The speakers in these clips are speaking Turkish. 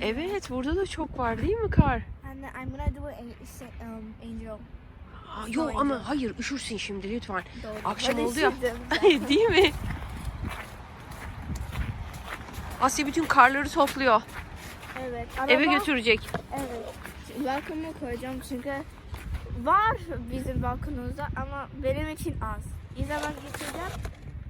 Evet burada da çok var değil mi kar? Anne I'm gonna do an um, angel. Aa, yok ama hayır üşürsün şimdi lütfen. Doğru. Akşam Ben oldu ya. değil mi? Asya bütün karları topluyor. evet. Ama Eve götürecek. Evet. Balkonuma koyacağım çünkü var bizim balkonumuzda ama benim için az. Ne zaman getireceğim?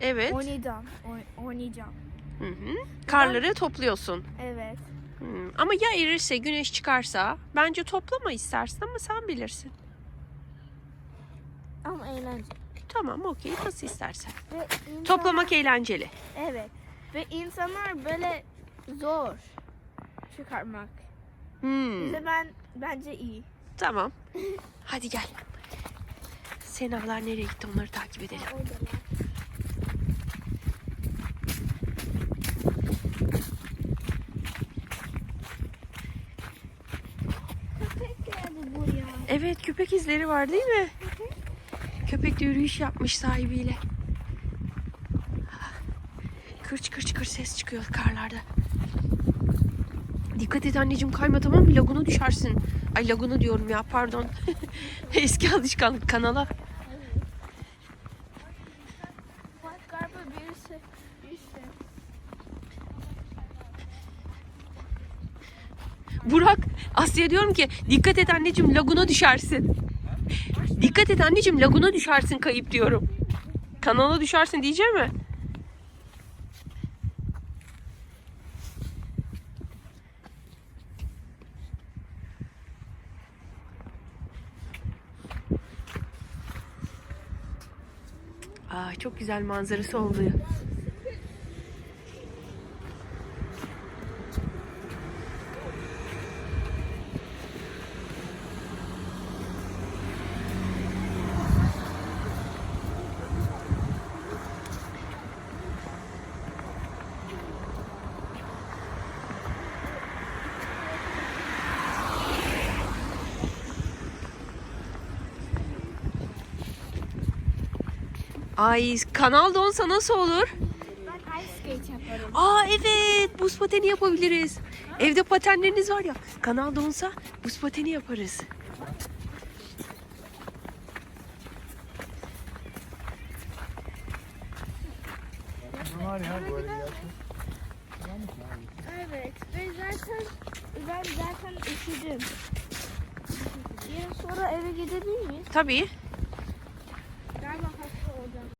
Evet. Oynayacağım. Oy- oynayacağım. Hı hı. Karları topluyorsun. Evet. Hı. Ama ya erirse, güneş çıkarsa bence toplama istersin ama sen bilirsin. Ama eğlenceli. Tamam okey nasıl istersen. Ve insanlar- Toplamak eğlenceli. Evet. Ve insanlar böyle zor çıkarmak. Hmm, Bize ben bence iyi. tamam. Hadi gel. Senalar nereye gitti onları takip edelim. Oradalar. Evet köpek izleri var değil mi? Köpek de yürüyüş yapmış sahibiyle. Kırç kırç kırç ses çıkıyor karlarda. Dikkat et anneciğim kayma tamam mı? Laguna düşersin. Ay laguna diyorum ya pardon. Eski alışkanlık kanala. Burak Asya diyorum ki dikkat et anneciğim laguna düşersin. Dikkat et anneciğim laguna düşersin kayıp diyorum. Kanala düşersin diyeceğim mi? Aa, çok güzel manzarası oluyor. Ay kanal donsa nasıl olur? Ben. Aa evet buz pateni yapabiliriz. Evde patenleriniz var ya kanal donsa buz pateni yaparız. Var ya. Evet. Ve zaten ben zaten üşüdüm. Yarın sonra eve gidebilir miyiz? Tabii